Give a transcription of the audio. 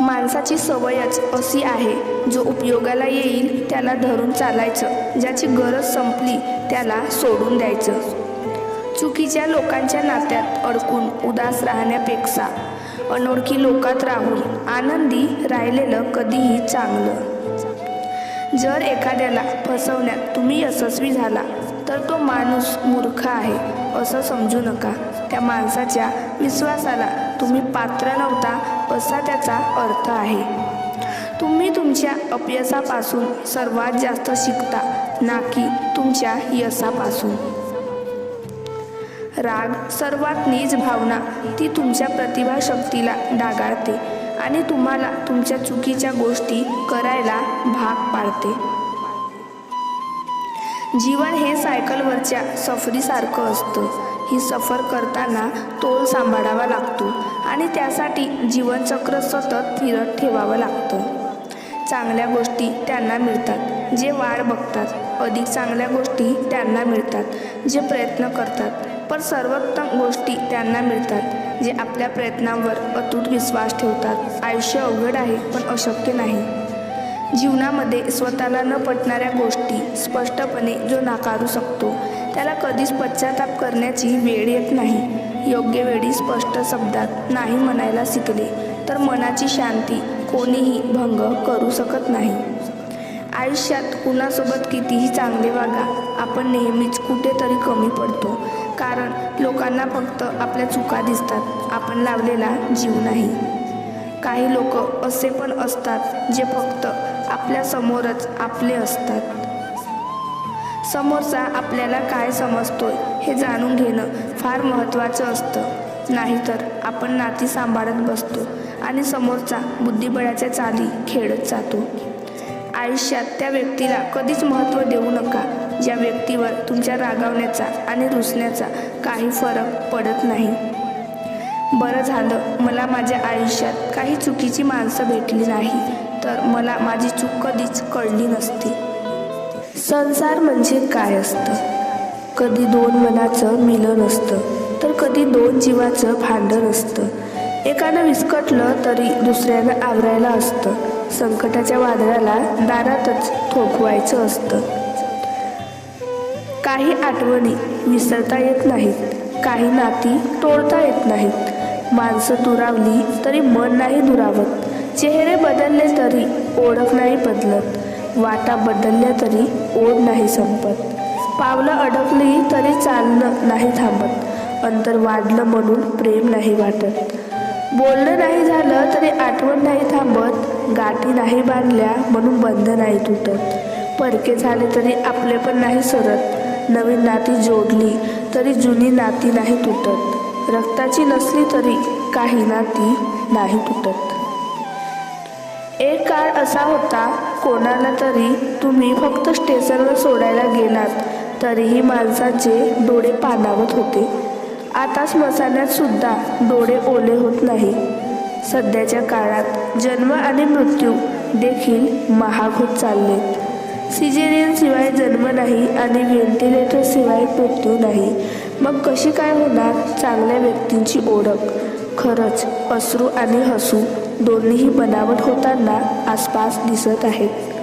माणसाची सवयच अशी आहे जो उपयोगाला येईल त्याला धरून चालायचं. ज्याची गरज संपली त्याला सोडून द्यायचं. चुकीच्या लोकांच्या नात्यात अडकून उदास राहण्यापेक्षा अनोळखी लोकात राहून आनंदी राहिलेलं कधीही चांगलं. जर एखाद्याला फसवण्यात तुम्ही यशस्वी झाला तर तो माणूस मूर्ख आहे असं समजू नका. त्या माणसाच्या विश्वासाला तुम्ही पात्र नव्हता असा त्याचा अर्थ आहे. तुम्ही तुमच्या अपयशापासून सर्वात जास्त शिकता ना की तुमच्या यशापासून. राग सर्वात नीच भावना ती तुमच्या प्रतिभाशक्तीला डागाळते आणि तुम्हाला तुमच्या चुकीच्या गोष्टी करायला भाग पाडते. जीवन हे सायकलवरच्या सफरीसारखं असतं. ही सफर करताना तोल सांभाळावा लागतो. आणि त्यासाठी जीवनचक्र सतत फिरत ठेवावं लागतं. चांगल्या गोष्टी त्यांना मिळतात जे वाढ बघतात. अधिक चांगल्या गोष्टी त्यांना मिळतात जे प्रयत्न करतात. पण सर्वोत्तम गोष्टी त्यांना मिळतात जे आपल्या प्रयत्नांवर अतूट विश्वास ठेवतात. आयुष्य अवघड आहे पण अशक्य नाही. जीवनामध्ये स्वतःला न पटणाऱ्या गोष्टी स्पष्टपणे जो नाकारू शकतो त्याला कधीच पश्चाताप करण्याची वेळ येत नाही. योग्य वेळी स्पष्ट शब्दात नाही म्हणायला शिकले तर मनाची शांती कोणीही भंग करू शकत नाही. आयुष्यात कुणासोबत कितीही चांगले वागा आपण नेहमीच कुठेतरी कमी पडतो कारण लोकांना फक्त आपल्या चुका दिसतात आपण लावलेला जीव नाही. काही लोक असे पण असतात जे फक्त आपल्यासमोरच आपले असतात. समोरचा आपल्याला काय समजतोय हे जाणून घेणं फार महत्त्वाचं असतं. नाहीतर आपण नाती सांभाळत बसतो आणि समोरचा बुद्धिबळाच्या चाली खेळत जातो. आयुष्यात त्या व्यक्तीला कधीच महत्त्व देऊ नका. ज्या व्यक्तीवर तुमच्या रागावण्याचा आणि रुसण्याचा काही फरक पडत नाही. बरं झालं मला माझ्या आयुष्यात काही चुकीची माणसं भेटली नाही तर मला माझी चूक कधीच कळली नसती. संसार म्हणजे काय असतं? कधी दोन मनाचं मिलन असतं तर कधी दोन जीवाचं भांडण असतं. एकानं विस्कटलं तरी दुसऱ्यानं आवरायला असतं. संकटाच्या वादळाला दारातच ठोकवायचं असतं. काही आठवणी विसरता येत नाहीत काही नाती तोडता येत नाहीत. माणसं दुरावली तरी मन नाही दुरावत चेहरे बदलले तरी ओळख नाही बदलत. वाटा बदलल्या तरी ओढ नाही संपत. पावलं अडकली तरी चालणं नाही थांबत. अंतर वाढलं म्हणून प्रेम नाही वाटत. बोलणं नाही झालं तरी आठवण नाही थांबत. गाठी नाही बांधल्या म्हणून बंध नाही तुटत. परके झाले तरी आपले पण नाही सरत. नवीन नाती जोडली तरी जुनी नाती नाही तुटत. रक्ताची नसली तरी काही नाती नाही तुटत. एक काळ असा होता कोणाला तरी तुम्ही फक्त स्टेशनवर सोडायला गेलात तरीही माणसाचे डोळे पाणावत होते. आता स्मशानात सुद्धा डोळे ओले होत नाही. सध्याच्या काळात जन्म आणि मृत्यू देखील महाग होत चाललेत सिजेरियन शिवाय जन्म नाही आणि व्हेंटिलेटर शिवाय मृत्यू नाही. मग कशी काय होणार चांगल्या व्यक्तींची ओळख? खरंच अश्रू आणि हसू दोन्हीही बनावट होताना आसपास दिसत आहेत.